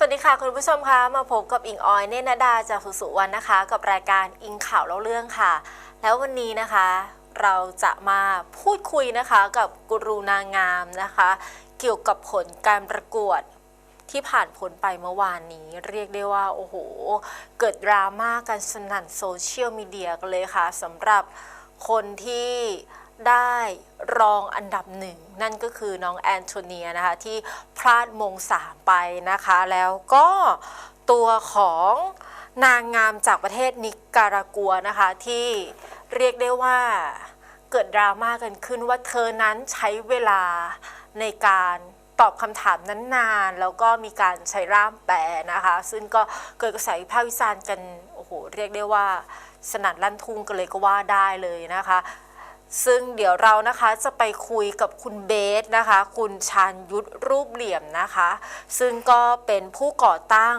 สวัสดีค่ะคุณผู้ชมคะมาพบกับอิงออยเนนดาจากสุสุวรรณนะคะ กับรายการอิงข่าวเล่าเรื่องค่ะ แล้ววันนี้นะคะ เราจะมาพูดคุยนะคะกับกรูนางงามนะคะ เกี่ยวกับผลการประกวดที่ผ่านพ้นไปเมื่อวานนี้ เรียกได้ว่า โอ้โห เกิดดราม่ากันสนั่นโซเชียลมีเดียกันเลยค่ะสำหรับคนที่ ได้รองอันดับหนึ่ง นั่นก็คือน้องแอนโทเนียนะคะ ที่พลาดมงสามไปนะคะ แล้วก็ตัวของนางงามจากประเทศนิการากัวนะคะ ที่เรียกได้ว่าเกิดดราม่ากันขึ้นว่าเธอนั้นใช้เวลาในการตอบคำถามนั้นนาน แล้วก็มีการใช้ร่ามแปลนะคะ ซึ่งก็เกิดกระแสวิพากษ์วิจารณ์กัน โอ้โห เรียกได้ว่าสนั่นลั่นทุ่งกันเลยก็ว่าได้เลยนะคะ ซึ่งเดี๋ยวเรานะคะจะไปคุยกับคุณเบสนะคะ คุณชาญยุทธรูปเหลี่ยมนะคะ ซึ่งก็เป็นผู้ก่อตั้ง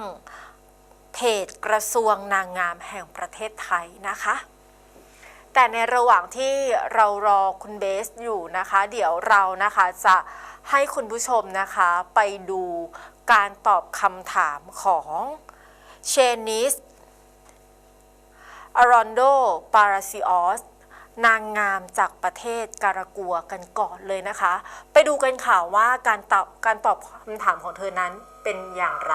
เพจกระทรวงนางงามแห่งประเทศไทยนะคะ แต่ในระหว่างที่เรารอคุณเบสอยู่นะคะ เดี๋ยวเรานะคะจะให้คุณผู้ชมนะคะไปดูการตอบคำถามของเชนิสอารอนโด ปาราซิออส นางงามจากประเทศการากัวกันก่อนเลยนะคะ ไปดูกันข่าวว่าการตอบการตอบคำถามของเธอนั้นเป็นอย่างไร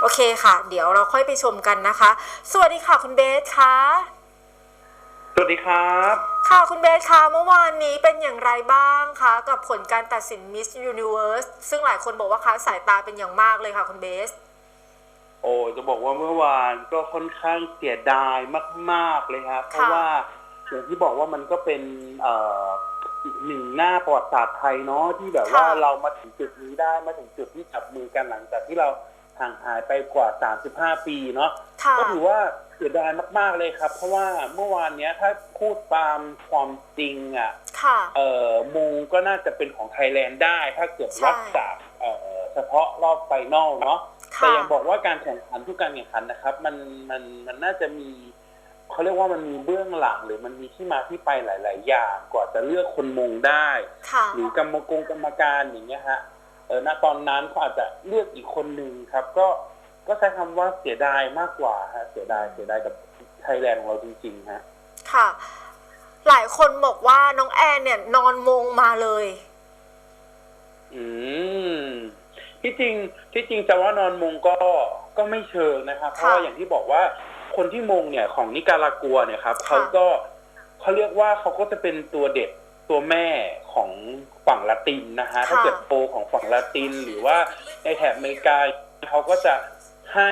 โอเคค่ะ เดี๋ยวเราค่อยไปชมกันนะคะ สวัสดีค่ะคุณเบสค่ะสวัสดีครับ ค่ะคุณเบสคะเมื่อวานนี้เป็นอย่างไรบ้างคะ กับผลการตัดสิน Miss Universe ซึ่งหลายคนบอกว่าค้าสายตาเป็นอย่างมากเลยค่ะคุณเบส โอ้จะบอกว่าเมื่อวานก็ค่อนข้างเสียดายมาก ๆเลยครับ เพราะว่า อย่างที่บอกว่ามันก็เป็นเอ่ออีกหนึ่งหน้าประวัติศาสตร์ไทยเนาะที่แบบว่าค่ะเรามาถึงจุดนี้ได้มาถึงจุดที่จับมือกันหลังจากที่เราห่างหายไปกว่า 35 ปีเนาะค่ะก็ถือว่าเสียดายมาก ๆ เลยครับ เพราะว่าเมื่อวานเนี้ยถ้าพูดตามความจริงอะค่ะเอ่อมงก็น่าจะเป็นของไทยแลนด์ได้ ถ้าเกิดใช่วัดจากเอ่อเฉพาะรอบไฟนอลเนาะแต่ค่ะยังบอกว่าการแข่งขันทุกการแข่งขันนะครับ มันมันมันน่าจะมี เขาเรียกว่ามันมีเบื้องหลังหรือมันมีที่มาที่ไปหลาย ๆ อย่างกว่าจะเลือกคนมงได้ค่ะหรือกรรมกรกรรมการอย่างเงี้ยฮะเออณตอนนั้นเขาอาจจะเลือกอีกคนหนึ่งครับ ก็ก็ใช้คำว่าเสียดายมากกว่าฮะเสียดายเสียดายกับไทยแลนด์ของเราจริง ๆ ฮะ ค่ะ หลายคนบอกว่าน้องแอนเนี่ย นอนมงมาเลย อืมที่จริงที่จริงจะว่านอนมงก็ก็ไม่เชิงนะครับเพราะว่าอย่างที่บอกว่า คนที่มงเนี่ยของนิการากัวเนี่ยครับค่ะเขาก็เขาเรียกว่าเขาก็จะเป็นตัวเด็กตัวแม่ของฝั่งละตินนะฮะถ้าเกิดโปรของฝั่งละติน หรือว่าในแถบอเมริกาเขาก็จะให้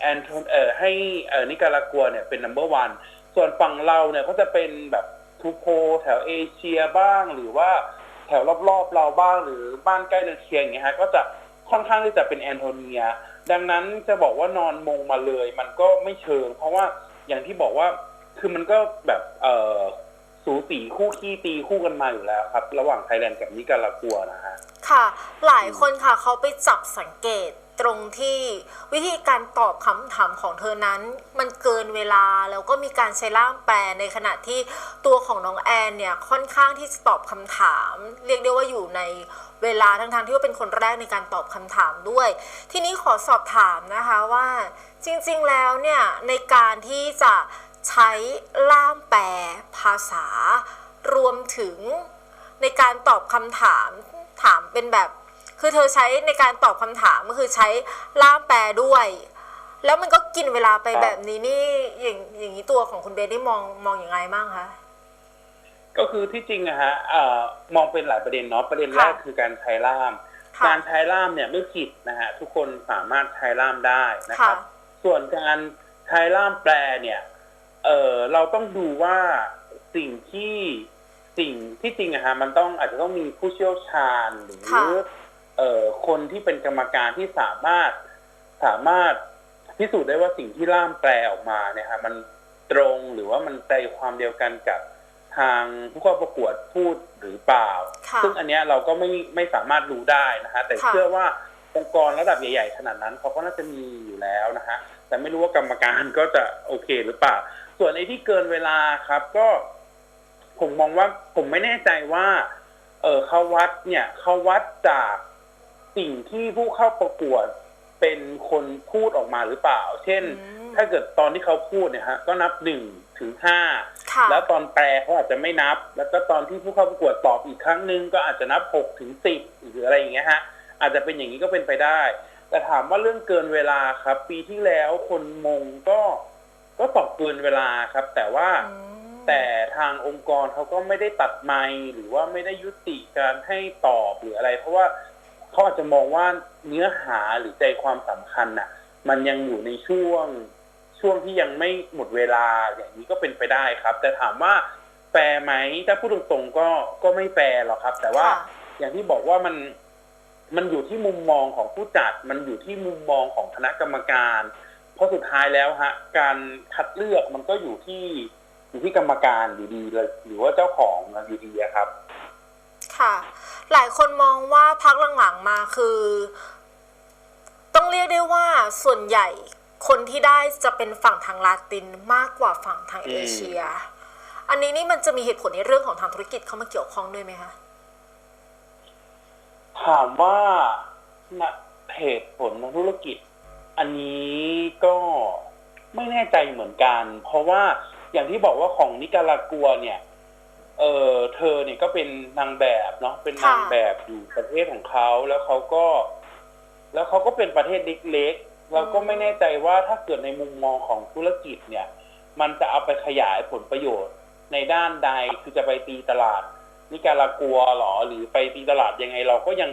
แอนโทนเอ่อให้เอ่อนิการากัวเนี่ยเป็นนัมเบอร์วันส่วนฝั่งเราเนี่ยก็จะเป็นแบบทูโพแถวเอเชียบ้างหรือว่าแถวรอบๆเราบ้างหรือบ้านใกล้เรือนเคียงอย่างเงี้ยฮะก็จะค่อนข้างที่จะเป็นแอนโทเนีย ดังนั้นจะบอกว่านอนมงมาเลย มันก็ไม่เชิง เพราะว่าอย่างที่บอกว่าคือมันก็แบบเอ่อ สูสีคู่ขี้ตีคู่กันมาอยู่แล้วครับ ระหว่างไทยแลนด์กับนิการากัวนะฮะค่ะ หลายคนค่ะเขาไปจับสังเกตตรงที่วิธีการตอบคำถามของเธอนั้น มันเกินเวลาแล้วก็มีการใช้ล่ามแปลในขณะที่ตัวของน้องแอนเนี่ยค่อนข้างที่จะตอบคำถาม เรียกได้ว่าอยู่ในเวลาทั้งๆที่ว่าเป็นคนแรกในการตอบคำถามด้วย ทีนี้ขอสอบถามนะคะว่าจริงๆแล้วเนี่ยในการที่จะ ใช้ล่ามแปลภาษา รวมถึงในการตอบคำถามถามเป็นแบบ คือเธอใช้ในการตอบคำถามก็คือใช้ล่ามแปลด้วย แล้วมันก็กินเวลาไปครับแบบนี้นี่อย่างอย่างนี้ตัวของคุณเบสได้มองมองอย่างไรบ้างคะก็คือที่จริงอะฮะเอ่อมองเป็นหลายประเด็นเนาะประเด็นค่ะแรกคือการใช้ล่ามค่ะการใช้ล่ามเนี่ยไม่ผิดนะฮะทุกคนสามารถใช้ล่ามได้นะคค่ะรับ ส่วนการใช้ล่ามแปลเนี่ย เออเราต้องดูว่าสิ่งที่สิ่งที่จริงอะฮะมันต้องอาจจะต้องมีผู้เชี่ยวชาญหรือค่ะเอ่อคนที่เป็นกรรมการที่สามารถสามารถพิสูจน์ได้ว่าสิ่งที่ล่ามแปลออกมาเนี่ยฮะมันตรงหรือว่ามันใจความเดียวกันกับทางผู้เข้าประกวดพูดหรือเปล่าค่ะซึ่งอันเนี้ยเราก็ไม่ไม่สามารถรู้ได้นะฮะแต่ค่ะเชื่อว่าองค์กรระดับใหญ่ ๆ ขนาดนั้นเขาก็น่าจะมีอยู่แล้วนะฮะแต่ไม่รู้ว่ากรรมการก็จะโอเคหรือเปล่า ส่วนไอ้ที่เกินเวลาครับ ก็ผมมองว่าผมไม่แน่ใจว่า เออเขาวัดเนี่ยเขาวัดจากสิ่งที่ผู้เข้าประกวดเป็นคนพูดออกมาหรือเปล่า เช่นอืมถ้าเกิดตอนที่เขาพูดเนี่ยฮะ ก็นับหนึ่งถึงห้าค่ะแล้วตอนแปลเขาอาจจะไม่นับ แล้วก็ตอนที่ผู้เข้าประกวดตอบอีกครั้งหนึ่งก็อาจจะนับหกถึงสิบหรืออะไรอย่างเงี้ยฮะ อาจจะเป็นอย่างนี้ก็เป็นไปได้ แต่ถามว่าเรื่องเกินเวลาครับ ปีที่แล้วคนมงก็ ก็ตอบเกินเวลาครับ แต่ว่าอืมแต่ทางองค์กรเขาก็ไม่ได้ตัดไมค์หรือว่าไม่ได้ยุติการให้ตอบหรืออะไร เพราะว่าเขาอาจจะมองว่าเนื้อหาหรือใจความสำคัญน่ะ มันยังอยู่ในช่วงช่วงที่ยังไม่หมดเวลาอย่างนี้ก็เป็นไปได้ครับ แต่ถามว่าแฟร์ไหมถ้าพูดตรงๆก็ก็ไม่แฟร์หรอกครับ แต่ว่าค่ะอย่างที่บอกว่ามันมันอยู่ที่มุมมองของผู้จัด มันอยู่ที่มุมมองของคณะกรรมการเพ ราะสุดท้ายแล้วฮะการคัดเลือกมันก็อยู่ที่อยู่ที่กรรมการอยู่ดีเลยหรือว่าเจ้าของมันอยู่ดีอะครับ ค่ะ หลายคนมองว่าพักหลังๆมาคือ ต้องเรียกได้ว่าส่วนใหญ่คนที่ได้จะเป็นฝั่งทางลาตินมากกว่าฝั่งทางอืมเอเชีย อันนี้นี่มันจะมีเหตุผลในเรื่องของทางธุรกิจเข้ามาเกี่ยวข้องด้วยไหมคะถามว่าณเหตุผลทางธุรกิจ อันนี้ก็ไม่แน่ใจเหมือนกัน เพราะว่าอย่างที่บอกว่าของนิการากัวเนี่ย เออเธอเนี่ยก็เป็นนางแบบเนาะเป็นนางแบบอยู่ประเทศของเขาแล้วเขาก็ แล้วเขาก็เป็นประเทศเล็กๆเราก็ไม่แน่ใจว่าถ้าเกิดในมุมมองของธุรกิจเนี่ย มันจะเอาไปขยายผลประโยชน์ในด้านใดคือจะไปตีตลาดนิการากัวหรอ หรือไปตีตลาดยังไงเราก็ยัง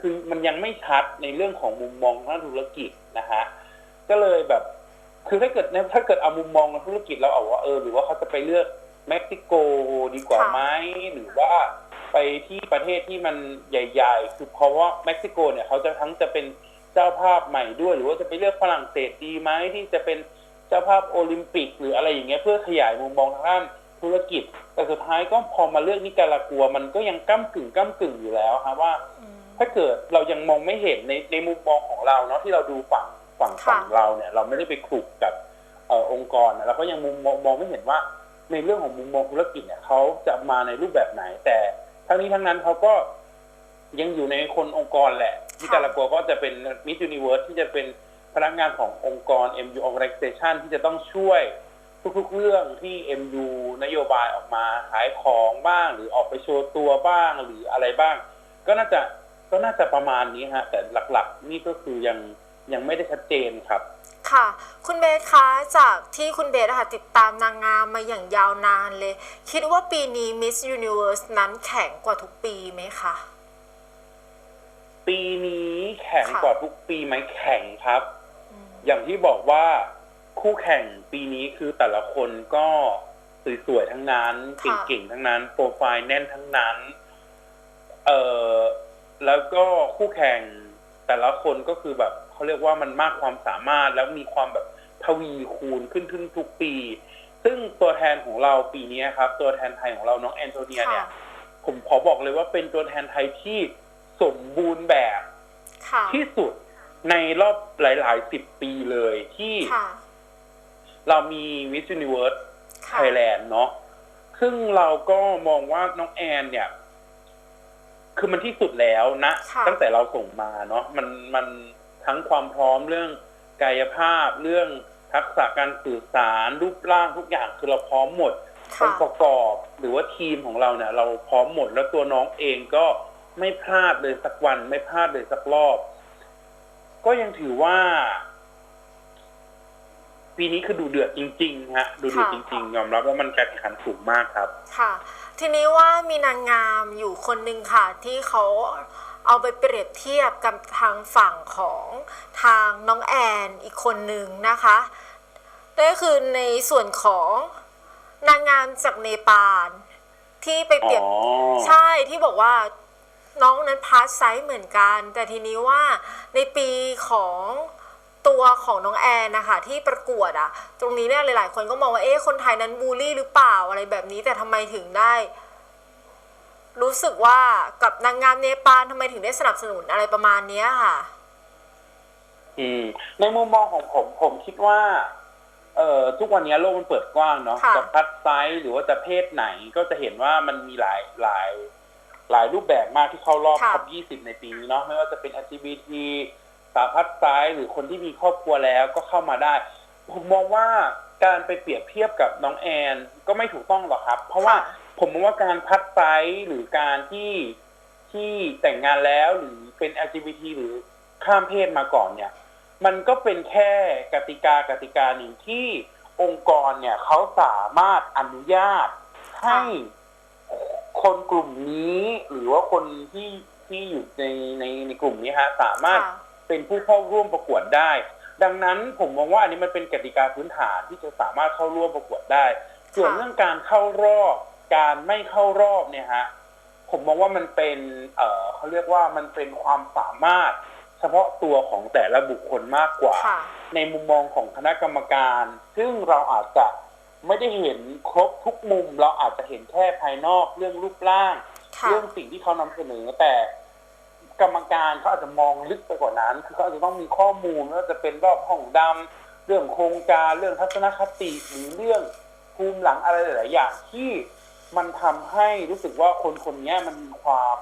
คือมันยังไม่ชัดในเรื่องของมุมมองทางธุรกิจนะฮะก็เลยแบบ คือถ้าเกิดในถ้าเกิดเอามุมมองทางธุรกิจเราเอาว่าเออหรือว่าเขาจะไปเลือกเม็กซิโกดีกว่าค่ะไหมหรือว่าไปที่ประเทศที่มันใหญ่ ๆ คือเพราะว่าเม็กซิโกเนี่ยเขาจะทั้งจะเป็นเจ้าภาพใหม่ด้วย หรือว่าจะไปเลือกฝรั่งเศสดีไหมที่จะเป็นเจ้าภาพโอลิมปิก หรืออะไรอย่างเงี้ยเพื่อขยายมุมมองทางด้านธุรกิจ แต่สุดท้ายก็พอมาเลือกนิการากัว มันก็ยังก้ากึ่งก้ากึ่งอยู่แล้วครับว่าอืม ถ้าเกิดเรายังมองไม่เห็นในในมุมมองของเราเนาะที่เราดูฝั่งฝั่งค่ะฝั่งเราเนี่ยเราไม่ได้ไปคลุกกับเอ่อองค์กรนะเราก็ยังมุมมองมองไม่เห็นว่า ในเรื่องของมุมมองธุรกิจเนี่ยเขาจะมาในรูปแบบไหน แต่ทั้งนี้ทั้งนั้นเขาก็ยังอยู่ในคนองค์กรแหละที่การากัวก็จะเป็นมิส s u นิเวิร์สที่จะเป็นพนักงานขององค์กร MU Organization ที่จะต้องช่วยทุกๆเรื่องที่ MU นโยบายออกมาขายของบ้าง หรือออกไปโชว์ตัวบ้างหรืออะไรบ้าง ก็น่าจะ ก็น่าจะประมาณนี้ฮะ แต่หลักๆ นี่ก็คือยังยังไม่ได้ชัดเจนครับ ค่ะ คุณเบสคะจากที่คุณเบสอะค่ะติดตามนางงามมาอย่างยาวนานเลย คิดว่าปีนี้ Miss Universe นั้นแข็งกว่าทุกปีไหมคะปีนี้แข่งค่ะกว่าทุกปีไหมแข่งครับอืมอย่างที่บอกว่าคู่แข่งปีนี้คือแต่ละคนก็สวยๆทั้งนั้นค่ะเก่งๆทั้งนั้น โปรไฟล์แน่นทั้งนั้น เอ่อ แล้วก็คู่แข่งแต่ละคนก็คือแบบเขาเรียกว่ามันมากความสามารถแล้วมีความแบบทวีคูณขึ้นขึ้นทุกปี ซึ่งตัวแทนของเราปีนี้ครับ ตัวแทนไทยของเราน้องแอนโทเนียเนี่ยค่ะผมขอบอกเลยว่าเป็นตัวแทนไทยที่สมบูรณ์แบบค่ะที่สุดในรอบหลาย ๆ สิบปีเลยที่ค่ะเรามี Miss Universe ค่ะ Thailand เนาะซึ่งเราก็มองว่าน้องแอนเนี่ย คือมันที่สุดแล้วนะค่ะตั้งแต่เราส่งมาเนาะมันมันทั้งความพร้อมเรื่องกายภาพเรื่องทักษะการสื่อสารรูปร่างทุกอย่างคือเราพร้อมหมดอค่ะงค์ประกอบหรือว่าทีมของเราเนี่ย เราพร้อมหมดแล้วตัวน้องเองก็ไม่พลาดเลยสักวันไม่พลาดเลยสักรอบ ก็ยังถือว่า ปีนี้คือดูเดือดจริง ๆ ฮะ ดูเดือดค่ะจริง ๆ ยอมรับว่ามันการแข่งขันสูงมากครับ ค่ะ ทีนี้ว่ามีนางงามอยู่คนหนึ่งค่ะ ที่เขาเอาไปเปรียบเทียบกับทางฝั่งของทางน้องแอนอีกคนหนึ่งนะคะนั่นก็คือในส่วนของนางงามจากเนปาลที่ไปเปรียบอ๋อใช่ที่บอกว่าน้องนั้นพาสไซส์เหมือนกัน แต่ทีนี้ว่าในปีของ ตัวของน้องแอนนะคะที่ประกวดอะตรงนี้เนี่ยหลายๆ คนก็มองว่าเอ๊ะคนไทยนั้นบูลลี่หรือเปล่าอะไรแบบนี้แต่ทำไมถึงได้ รู้สึกว่ากับนางงามเนปาลทำไมถึงได้สนับสนุนอะไรประมาณเนี้ยค่ะ อืม ในมุมมองของผม ผมคิดว่า เอ่อทุกวันนี้โลกมันเปิดกว้างเนาะค่ะจะพัดไซส์หรือว่าจะเพศไหนก็จะเห็นว่ามันมีหลายหลายหลายรูปแบบมากที่เข้ารอบค่ะท็อป20 ในปีนี้เนาะไม่ว่าจะเป็น LGBT เาวพัดซ้ายหรือคนที่มีครอบครัวแล้วก็เข้ามาได้ ผมมองว่าการไปเปรียบเทียบกับน้องแอนก็ไม่ถูกต้องหรอกครับ เพราะว่าผมมองว่าการพัดไซส์หรือการที่ที่แต่งงานแล้วหรือเป็น LGBT หรือข้ามเพศมาก่อนเนี่ย มันก็เป็นแค่กติกากติกาหนึ่งที่องค์กรเนี่ยเขาสามารถอนุญาตให้คนกลุ่มนี้ หรือว่าคนที่ที่อยู่ในในในกลุ่มนี้ฮะสามารถ เป็นผู้เข้าร่วมประกวดได้ ดังนั้นผมมองว่าอันนี้มันเป็นกติกาพื้นฐานที่จะสามารถเข้าร่วมประกวดได้ ส่วนค่ะเรื่องการเข้ารอบการไม่เข้ารอบเนี่ยฮะผมมองว่ามันเป็น เอ่อเขาเรียกว่ามันเป็นความสามารถ เฉพาะตัวของแต่ละบุคคลมากกว่าค่ะในมุมมองของคณะกรรมการ ซึ่งเราอาจจะไม่ได้เห็นครบทุกมุม เราอาจจะเห็นแค่ภายนอกเรื่องรูปร่างค่ะเรื่องสิ่งที่เขานำเสนอแต่ กรรมการเขาอาจจะมองลึกไปกว่านั้น คือเขาอาจจะต้องมีข้อมูลว่าจะเป็นรอบห้องดำเรื่องโครงการเรื่องทัศนคติหรือเรื่องภูมิหลังอะไรหลาย ๆ อย่างที่มันทำให้รู้สึกว่าคนคนนี้มันมีความ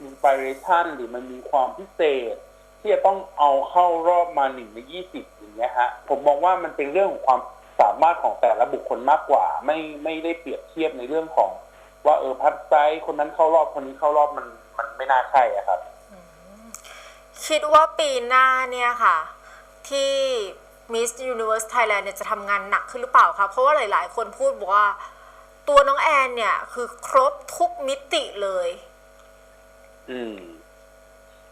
อินสปิเรชันหรือมันมีความพิเศษ ที่จะต้องเอาเข้ารอบมาหนึ่งในยี่สิบอย่างเงี้ยฮะผมมองว่ามันเป็นเรื่องของความสามารถของแต่ละบุคคลมากกว่า ไม่ไม่ได้เปรียบเทียบในเรื่องของ ว่าเออพัดไซคนนั้นเข้ารอบคนนี้เข้ารอบมันมันไม่น่าใช่อะครับ คิดว่าปีหน้าเนี่ยค่ะ ที่ Miss Universe Thailand เนี่ยจะทำงานหนักขึ้นหรือเปล่าคะเพราะว่าหลาย ๆ คนพูดบอกว่าตัวน้องแอนเนี่ย คือครบทุกมิติเลย อืม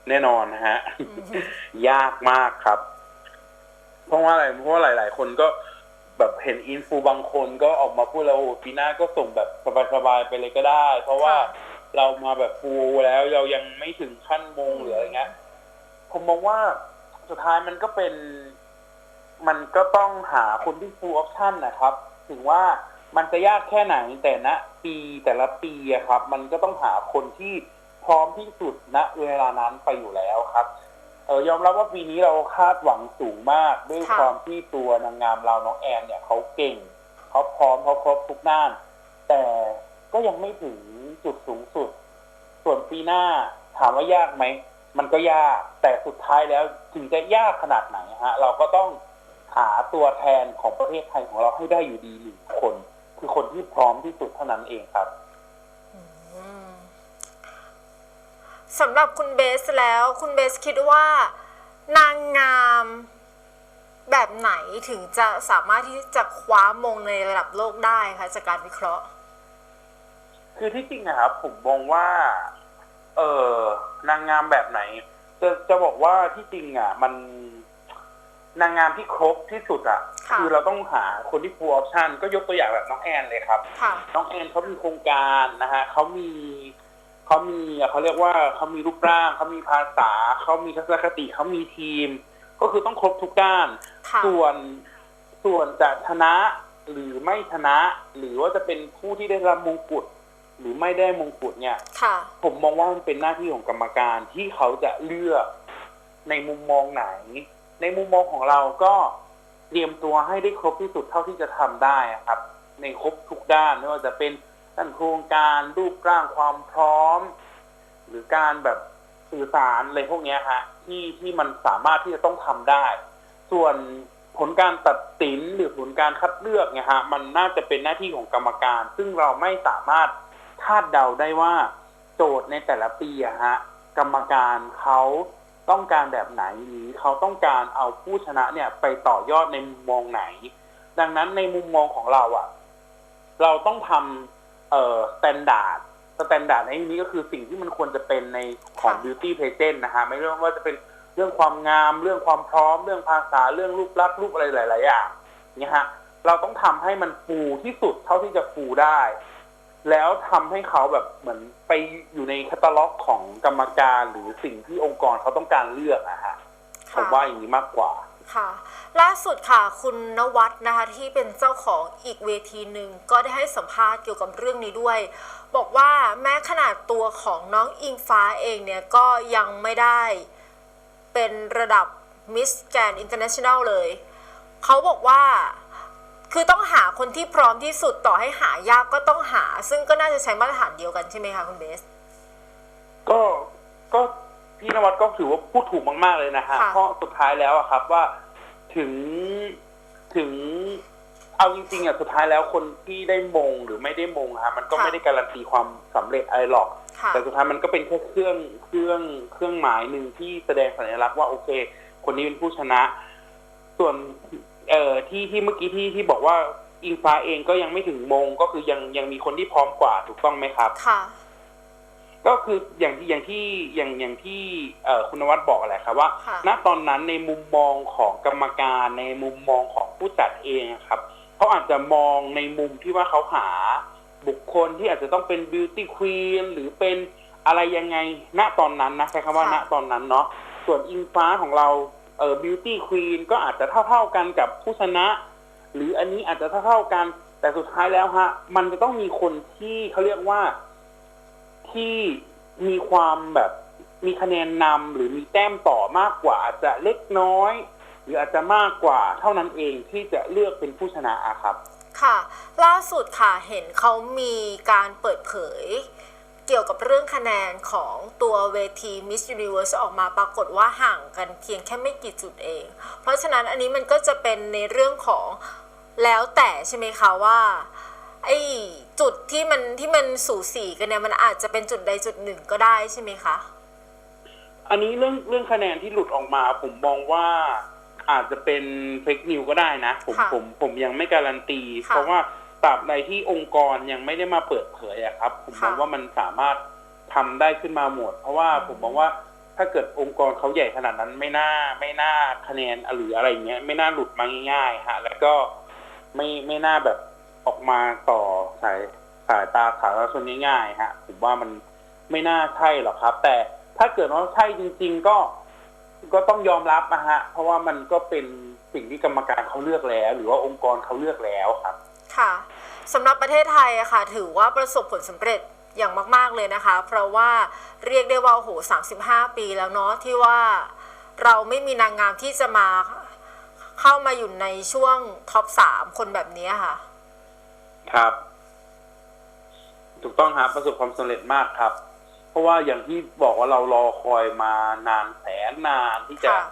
แน่นอนนะฮะ ยากมากครับ เพราะว่าอะไรเพราะว่าหลาย ๆ คนก็แบบเห็นอินฟูบางคนก็ออกมาพูดแล้วโอ้ปีหน้าก็ส่งแบบสบาย ๆ ไปเลยก็ได้ เพราะว่าค่ะเรามาแบบฟูลแล้วเรายังไม่ถึงขั้นมงหรืออะไรเงี้ย ผมมองว่าสุดท้ายมันก็เป็น มันก็ต้องหาคนที่ full option นะครับ ถึงว่ามันจะยากแค่ไหนแต่ณปีแต่ละปีอะครับ มันก็ต้องหาคนที่พร้อมที่สุดณเวลานั้นไปอยู่แล้วครับเออยอมรับว่าปีนี้เราคาดหวังสูงมากด้วยค่ะความที่ตัวนางงามเราน้องแอนเนี่ยเขาเก่งเขาพร้อมเขาครบทุกด้าน แต่ก็ยังไม่ถึงจุดสูงสุด ส่วนปีหน้าถามว่ายากไหม มันก็ยากแต่สุดท้ายแล้วถึงจะยากขนาดไหนฮะ เราก็ต้องหาตัวแทนของประเทศไทยของเราให้ได้อยู่ดีหนึ่งคน คือคนที่พร้อมที่สุดเท่านั้นเองครับอืมสำหรับคุณเบสแล้ว คุณเบสคิดว่านางงามแบบไหนถึงจะสามารถที่จะคว้ามงในระดับโลกได้คะจากการวิเคราะห์ คือที่จริงนะครับผมมองว่า เออนางงามแบบไหน จะจะบอกว่าที่จริงอะ มันนางงามที่ครบที่สุดอะค่ะอเราต้องหาคนที่ full option ก็ยกตัวอย่างแบบน้องแอนเลยครับ ค่ะ น้องแอนเขามีโครงการนะฮะเขามีเขามีเขาเรียกว่าเขามีรูปร่างเขามีภาษาเขามีทัศนคติเขามีทีม ก็คือต้องครบทุกด้าน ค่ะ ส่วนส่วนจะชนะหรือไม่ชนะ หรือว่าจะเป็นผู้ที่ได้รับมงกุฎ หรือไม่ได้มงกุฎเนี่ย ค่ะ ผมมองว่ามันเป็นหน้าที่ของกรรมการที่เขาจะเลือกในมุมมองไหน ในมุมมองของเราก็เตรียมตัวให้ได้ครบที่สุดเท่าที่จะทำได้อะครับ ในครบทุกด้านไม่ว่าจะเป็นด้านโครงการรูปร่างความพร้อม หรือการแบบสื่อสารอะไรพวกเนี้ยฮะที่ที่มันสามารถที่จะต้องทำได้ ส่วนผลการตัดสินหรือผลการคัดเลือกเนี่ยฮะมันน่าจะเป็นหน้าที่ของกรรมการ ซึ่งเราไม่สามารถ คาดเดาได้ว่าโจทย์ในแต่ละปีอะฮะกรรมการเขาต้องการแบบไหนหรือเขาต้องการเอาผู้ชนะเนี่ยไปต่อยอดในมุมมองไหน ดังนั้นในมุมมองของเราอะเราต้องทำเอ่อสแตนดาร์ดสแตนดาร์ดในที่นี้ก็คือสิ่งที่มันควรจะเป็นในของค่ะ beauty pageant นะฮะไม่ว่าจะเป็นเรื่องความงาม เรื่องความพร้อม เรื่องภาษาเรื่องรูปลักษณ์รูปอะไรหลาย ๆ อย่างเนี่ยฮะเราต้องทำให้มันฟูที่สุดเท่าที่จะฟูได้ แล้วทำให้เขาแบบเหมือนไปอยู่ในแคตตาล็อกของกรรมการหรือสิ่งที่องค์กรเขาต้องการเลือกอะฮะผมว่าอย่างนี้มากกว่าค่ะล่าสุดค่ะคุณนวัดนะคะที่เป็นเจ้าของอีกเวทีหนึ่งก็ได้ให้สัมภาษณ์เกี่ยวกับเรื่องนี้ด้วย บอกว่าแม้ขนาดตัวของน้องอิงฟ้าเองเนี่ยก็ยังไม่ได้เป็นระดับมิสแกนอินเตอร์เนชั่นแนลเลย เขาบอกว่า คือต้องหาคนที่พร้อมที่สุดต่อให้หายากก็ต้องหา ซึ่งก็น่าจะใช้มาตรฐานเดียวกันใช่ไหมคะคุณเบส ก็ก็พี่นวัดก็ถือว่าพูดถูกมาก ๆ เลยนะฮะ ค่ะ เพราะสุดท้ายแล้วอะครับว่าถึงถึงเอาจริงๆอะสุดท้ายแล้วคนที่ได้มงหรือไม่ได้มงฮะมันก็ไม่ได้การันตีความสำเร็จอะไรหรอก ค่ะ แต่สุดท้ายมันก็เป็นแค่เครื่องเครื่องเครื่องหมายหนึ่งที่แสดงสัญลักษณ์ว่าโอเค คนนี้เป็นผู้ชนะ ส่วน เอ่อที่ที่เมื่อกี้ที่ที่บอกว่าอิงฟ้าเองก็ยังไม่ถึงมงก็คือยังยังมีคนที่พร้อมกว่าถูกต้องไหมครับ ค่ะ ก็คืออย่างที่อย่างที่อย่างอย่างที่เอ่อคุณนวัดบอกแหละครับว่า ค่ะ ณตอนนั้นในมุมมองของกรรมการในมุมมองของผู้จัดเองอะครับเขาอาจจะมองในมุมที่ว่าเขาหาบุคคลที่อาจจะต้องเป็นบิวตี้ควีนหรือเป็นอะไรยังไงณตอนนั้นนะใช้คำว่าค่ะณตอนนั้นเนาะส่วนอิงฟ้าของเรา เอ่อบิวตี้ควีนก็อาจจะเท่าๆกันกับผู้ชนะ หรืออันนี้อาจจะเท่าๆกัน แต่สุดท้ายแล้วฮะ มันจะต้องมีคนที่เขาเรียกว่าที่มีความแบบมีคะแนนนำหรือมีแต้มต่อมากกว่า อาจจะเล็กน้อย หรืออาจจะมากกว่าเท่านั้นเองที่จะเลือกเป็นผู้ชนะอะครับ ค่ะ ล่าสุดค่ะเห็นเขามีการเปิดเผย เกี่ยวกับเรื่องคะแนนของตัวเวที Miss Universe ออกมาปรากฏว่าห่างกันเพียงแค่ไม่กี่จุดเอง เพราะฉะนั้นอันนี้มันก็จะเป็นในเรื่องของแล้วแต่ใช่ไหมคะว่าไอ้จุดที่มันที่มันสูสีกันเนี่ยมันอาจจะเป็นจุดใดจุดหนึ่งก็ได้ใช่ไหมคะ อันนี้เรื่องเรื่องคะแนนที่หลุดออกมา ผมมองว่าอาจจะเป็นเฟกนิวก็ได้นะ ผมค่ะผมผมยังไม่การันตีค่ะเพราะว่า ตราบใดที่องค์กรยังไม่ได้มาเปิดเผยอะครับ ผมมองค่ะว่ามันสามารถทำได้ขึ้นมาหมด เพราะว่าอืมผมมองว่าถ้าเกิดองค์กรเขาใหญ่ขนาดนั้นไม่น่าไม่น่าคะแนนหรืออะไรอย่างเงี้ย ไม่น่าหลุดมาง่ายๆฮะแล้วก็ไม่ไม่น่าแบบออกมาต่อสายสายตาสาธารณชนง่ายๆฮะผมว่ามันไม่น่าใช่หรอกครับ แต่ถ้าเกิดว่าใช่จริง ๆ ก็ก็ต้องยอมรับนะฮะ เพราะว่ามันก็เป็นสิ่งที่กรรมการเขาเลือกแล้ว หรือว่าองค์กรเขาเลือกแล้วครับ ค่ะสำหรับประเทศไทยอะค่ะ ถือว่าประสบผลสำเร็จอย่างมากๆเลยนะคะ เพราะว่าเรียกได้ว่าโอ้โห35 ปีแล้วเนาะที่ว่าเราไม่มีนางงามที่จะมาเข้ามาอยู่ในช่วงท็อป3คนแบบนี้ค่ะ ครับ ถูกต้องครับประสบความสำเร็จมากครับ เพราะว่าอย่างที่บอกว่าเรารอคอยมานานแสนนานที่จะค่ะ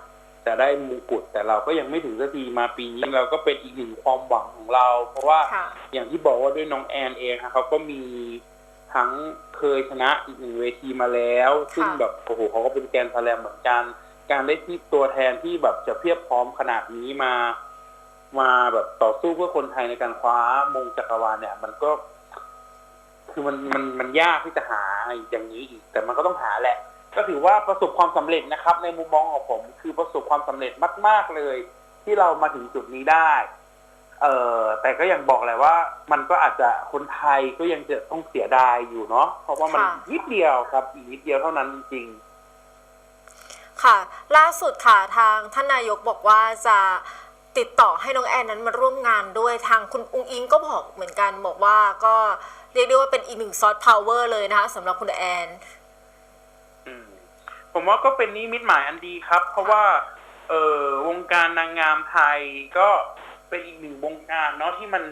จะได้มงกุฎแต่เราก็ยังไม่ถึงสักทีมาปีนี้เราก็เป็นอีกหนึ่งความหวังของเรา เพราะว่าค่ะอย่างที่บอกว่าด้วยน้องแอนเองครับเขาก็มีทั้งเคยชนะอีกหนึ่งเวทีมาแล้ว ซึ่งแบบโอ้โหเขาก็เป็นแกรนด์สแลมเหมือนกัน การได้ที่ตัวแทนที่แบบจะเพียบพร้อมขนาดนี้มา มาแบบต่อสู้เพื่อคนไทยในการคว้ามงจักรวาลเนี่ย มันก็ คือมันมันมันยากที่จะหาอย่างนี้อีก แต่มันก็ต้องหาแหละ ก็ถือว่าประสบความสำเร็จนะครับ ในมุมมองของผมคือประสบความสำเร็จมาก ๆเลย ที่เรามาถึงจุดนี้ได้ เออแต่ก็ยังบอกแหละว่า มันก็อาจจะคนไทยก็ยังจะต้องเสียดายอยู่เนาะเพราะว่ามันค่ะนิดเดียวครับอีกนิดเดียวเท่านั้นจริงค่ะ ล่าสุดค่ะทางท่านนายกบอกว่าจะติดต่อให้น้องแอนนั้นมาร่วมงานด้วยทางคุณอุ้งอิงก็บอกเหมือนกันบอกว่าก็เรียกได้ว่าเป็นอีกหนึ่งซอฟต์พาวเวอร์เลยนะคะสำหรับคุณแอนอืม ผมว่าก็เป็นนิมิตหมายอันดีครับ เพราะว่า เออวงการนางงามไทยก็เป็นอีกหนึ่งวงการเนาะที่มัน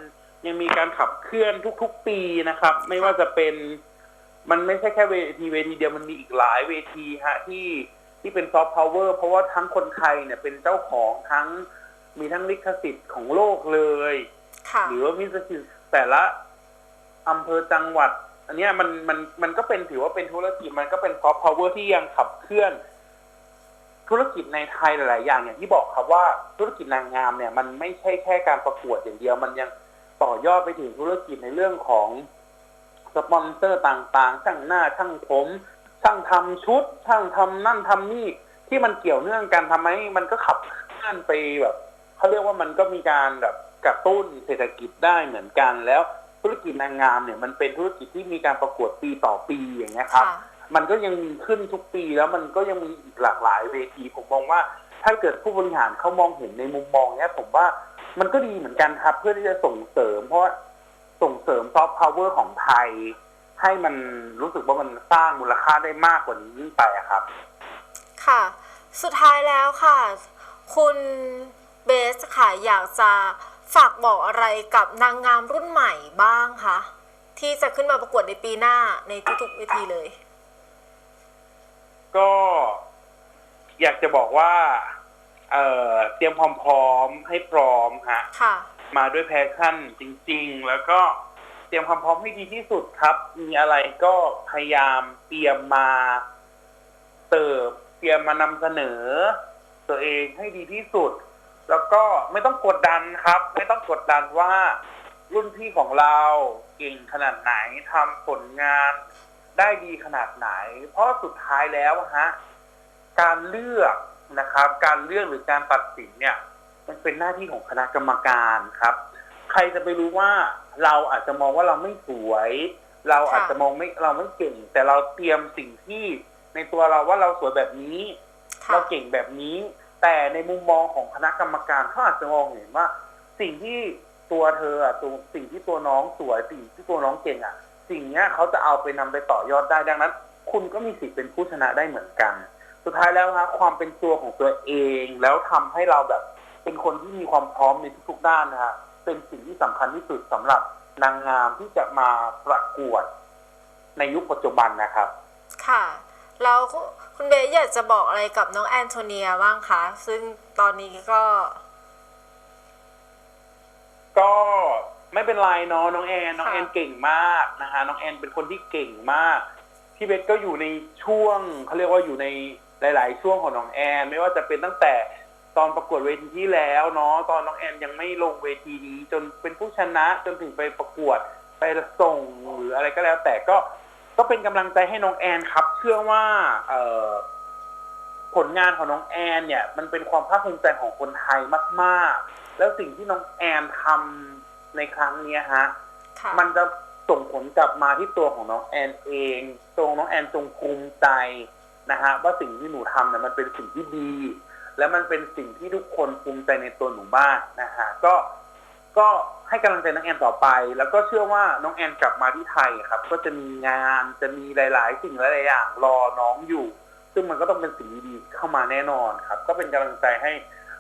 ยังมีการขับเคลื่อนทุก ๆ ปีนะครับ ไม่ว่าจะเป็นมันไม่ใช่แค่เวทีเวทีเดียวมันมีอีกหลายเวทีฮะที่ที่เป็นซอฟต์พาวเวอร์เพราะว่าทั้งคนไทยเนี่ยเป็นเจ้าของทั้งมีทั้งลิขสิทธิ์ของโลกเลยค่ะหรือว่ามีสถิตแต่ละอำเภอจังหวัด อันนี้มันมันมันก็เป็นถือว่าเป็นธุรกิจมันก็เป็นซอฟต์พาวเวอร์ที่ยังขับเคลื่อน ธุรกิจในไทยหลาย ๆ อย่างอย่างที่บอกครับว่าธุรกิจนางงามเนี่ย มันไม่ใช่แค่การประกวดอย่างเดียว มันยังต่อยอดไปถึงธุรกิจในเรื่องของสปอนเซอร์ต่างๆ ช่างหน้า ช่างผม ช่างทำชุด ช่างทำนั่นทำนี่ ที่มันเกี่ยวเนื่องกันทำให้มันก็ขับเคลื่อนไปแบบเขาเรียกว่ามันก็มีการแบบกระตุ้นเศรษฐกิจได้เหมือนกันแล้ว ธุรกิจนางงามเนี่ยมันเป็นธุรกิจที่มีการประกวดปีต่อปีอย่างเงี้ยครับค่ะมันก็ยังมีขึ้นทุกปีแล้วมันก็ยังมีอีกหลากหลายเวทีผมมองว่า ถ้าเกิดผู้บริหารเขามองเห็นในมุมมองเนี้ยผมว่ามันก็ดีเหมือนกันครับ เพื่อที่จะส่งเสริม เพราะว่าส่งเสริมซอฟต์พาวเวอร์ของไทย ให้มันรู้สึกว่ามันสร้างมูลค่าได้มากกว่านี้ยิ่งไปอะครับ ค่ะ สุดท้ายแล้วค่ะ คุณเบสค่ะอยากจะ ฝากบอกอะไรกับนางงามรุ่นใหม่บ้างคะที่จะขึ้นมาประกวดในปีหน้าในทุกๆเวทีเลย ก็อยากจะบอกว่า เอ่อเตรียมความพร้อมให้พร้อมฮะค่ะ มาด้วยแพชชั่นจริง ๆ แล้วก็เตรียมความพร้อมให้ดีที่สุดครับ มีอะไรก็พยายามเตรียมมาเติบเตรียมมานำเสนอ ตัวเองให้ดีที่สุด แล้วก็ไม่ต้องกดดันครับ ไม่ต้องกดดันว่ารุ่นพี่ของเราเก่งขนาดไหนทำผลงานได้ดีขนาดไหน เพราะสุดท้ายแล้วฮะการเลือกนะครับ การเลือกหรือการตัดสินเนี่ย มันเป็นหน้าที่ของคณะกรรมการครับ ใครจะไปรู้ว่าเราอาจจะมองว่าเราไม่สวย เราอาจจะมองไม่เราไม่เก่ง แต่เราเตรียมสิ่งที่ในตัวเราว่าเราสวยแบบนี้ค่ะเราเก่งแบบนี้ แต่ในมุมมองของคณะกรรมการเขาอาจจะมองเห็นว่า สิ่งที่ตัวเธออะตัวสิ่งที่ตัวน้องสวยสิ่งที่ตัวน้องเก่งอะ สิ่งเนี้ยเขาจะเอาไปนำไปต่อยอดได้ดังนั้น คุณก็มีสิทธิ์เป็นผู้ชนะได้เหมือนกัน สุดท้ายแล้วฮะความเป็นตัวของตัวเองแล้วทำให้เราแบบ เป็นคนที่มีความพร้อมในทุกๆด้านนะฮะเป็นสิ่งที่สำคัญที่สุดสำหรับนางงามที่จะมาประกวดในยุคปัจจุบันนะครับ ค่ะ แล้วคุณเบสอยากจะบอกอะไรกับน้องแอนโทเนียบ้างคะซึ่งตอนนี้ก็ ก็ไม่เป็นไรเนาะน้องแอนน้องค่ะแอนเก่งมากนะฮะน้องแอนเป็นคนที่เก่งมากพี่เบสก็อยู่ในช่วงเขาเรียกว่าอยู่ในหลาย ๆ ช่วงของน้องแอน ไม่ว่าจะเป็นตั้งแต่ตอนประกวดเวทีที่แล้วเนาะตอนน้องแอนยังไม่ลงเวทีนี้จนเป็นผู้ชนะจนถึงไปประกวดไปส่งหรืออะไรก็แล้ว แต่ก็ ก็เป็นกำลังใจให้น้องแอนครับ เชื่อว่า เอ่อผลงานของน้องแอนเนี่ย มันเป็นความภาคภูมิใจของคนไทยมาก ๆ แล้วสิ่งที่น้องแอนทำในครั้งเนี้ยฮะค่ะมันจะส่งผลกลับมาที่ตัวของน้องแอนเองตัวของน้องแอนจงภูมิใจนะฮะว่าสิ่งที่หนูทำเนี่ยมันเป็นสิ่งที่ดี และมันเป็นสิ่งที่ทุกคนภูมิใจในตัวหนูมากนะฮะก็ ก็ให้กำลังใจน้องแอนต่อไป แล้วก็เชื่อว่าน้องแอนกลับมาที่ไทยครับ ก็จะมีงานจะมีหลาย ๆ สิ่งหลายๆอย่างรอน้องอยู่ ซึ่งมันก็ต้องเป็นสิ่งดีๆเข้ามาแน่นอนครับ ก็เป็นกำลังใจให้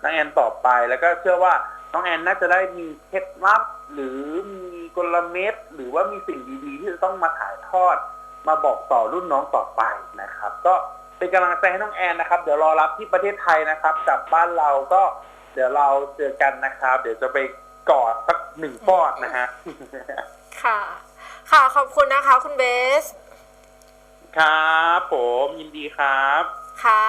น้องแอนต่อไป แล้วก็เชื่อว่าน้องแอนน่าจะได้มีเคล็ดลับ หรือมีกลเม็ดหรือว่ามีสิ่งดีๆ ที่จะต้องมาถ่ายทอด มาบอกต่อรุ่นน้องต่อไปนะครับ ก็เป็นกำลังใจให้น้องแอนนะครับ เดี๋ยวรอรับที่ประเทศไทยนะครับกลับบ้านเราก็เดี๋ยวเราเจอกันนะครับ เดี๋ยวจะไป กอดสักหนึ่งปอดนะฮะ ค่ะ ค่ะขอบคุณนะคะ คุณเบส ครับ ผมยินดีครับ ค่ะ